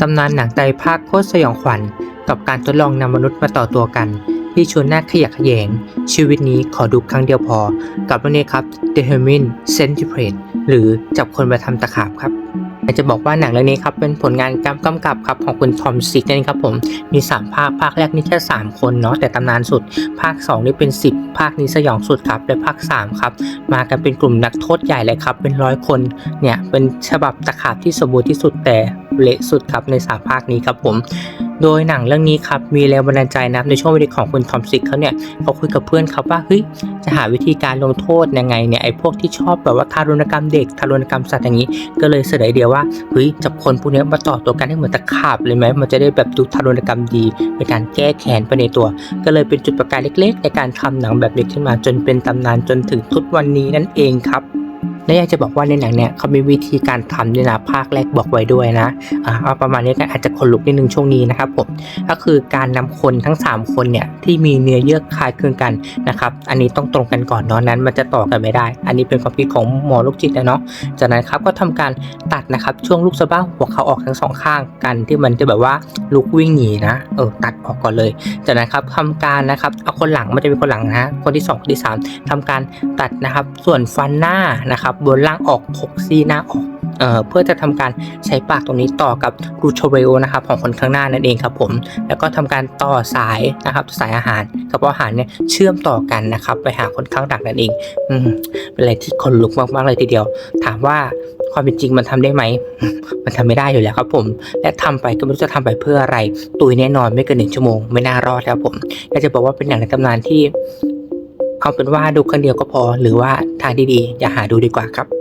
ตำนานหนังไตภาคโคตรสยองขวัญ กับการทดลองนำมนุษย์มาต่อตัวกัน ที่ชวนน่าขยะแขยง ชีวิตนี้ขอดูครั้งเดียวพอ กับเรื่องนี้ครับ The Human Centipede หรือจับคนมาทำตะขาบครับอยากจะบอกว่าหนังเรื่องนี้ครับเป็นผลงานกำกำกับครับของคุณทอมซิกนั่นครับผมมี 3 ภาคภาคแรกนี่แค่ 3 คนเนาะแต่ตำนานสุด ภาค 2 นี่เป็น 10 ภาคนี้สยองสุดครับและภาค3ครับมากันเป็นกลุ่มนักโทษใหญ่เลยครับเป็นร้อยคนเนี่ยเป็นฉบับตะขาบที่สมบูรณ์ที่สุดแต่ เละสุดครับในสาภาคนี้ครับผม โดยหนังเรื่องนี้ครับมีแรงบันดาลใจนับในช่วงวิดีของคุณทอมซิกเขาเนี่ยเขาคุยกับเพื่อนครับว่าเฮ้ยจะหาวิธีการลงโทษยังไงเนี่ยไอ้พวกที่ชอบแบบว่าทารุณกรรมเด็กทารุณกรรมสัตว์อย่างนี้ ก็เลยเสนอไอเดียว่าเฮ้ยจับคนพวกนี้มาต่อตัวกันให้เหมือนตะขาบเลยไหมมันจะได้แบบดูทารุณกรรมดีเป็นการแก้แค้นไปในตัว ก็เลยเป็นจุดประกายเล็ก ๆ ในการทำหนังแบบนี้ขึ้นมาจนเป็นตำนานจนถึงทุกวันนี้นั่นเองครับ และอยากจะบอกว่าในหนังเนี่ยเขามีวิธีการทำด้วยนะภาคแรกบอกไว้ด้วยนะอ่าเอาประมาณนี้กันอาจจะขนลุกนิดนึงช่วงนี้นะครับผมก็คือการนำคนทั้ง 3 คนเนี่ยที่มีเนื้อเยื่อคล้ายคลึงกันนะครับอันนี้ต้องตรงกันก่อนเนาะนั้นมันจะต่อกันไม่ได้ อันนี้เป็นความคิดของหมอโรคจิตนะเนาะจากนั้นครับก็ทำการตัดนะครับช่วงลูกสะบ้าหัวเขาออกทั้งสองข้างกันที่มันจะแบบว่าลุกวิ่งหนีนะเออตัดออกก่อนเลยจากนั้นครับทำการนะครับเอาคนหลังมันจะเป็นคนหลังนะคนที่สองคนที่สามทำการตัดนะครับส่วนฟันหน้านะครับบนล่างออกหกซี่หน้าออกเอ่อเพื่อจะทำการใช้ปากตรงนี้ต่อกับรูทเวลนะครับของคนข้างหน้านั่นเองครับผม แล้วก็ทำการต่อสายนะครับสายอาหารกับอาหารเนี่ยเชื่อมต่อกันนะครับไปหาคนข้างหลังนั่นเองอืมเป็นอะไรที่ขนลุกมากๆเลยทีเดียว ถามว่าความเป็นจริงมันทำได้ไหม มันทำไม่ได้อยู่แล้วครับผม และทำไปก็ไม่รู้จะทำไปเพื่ออะไร ตุยแน่นอนไม่เกินหนึ่งชั่วโมง ไม่น่ารอดครับผมอยากจะบอกว่าเป็นหนังในตำนานที่ เอาเป็นว่าดูคนเดียวก็พอ หรือว่าทางที่ดีอย่าหาดูดีกว่าครับ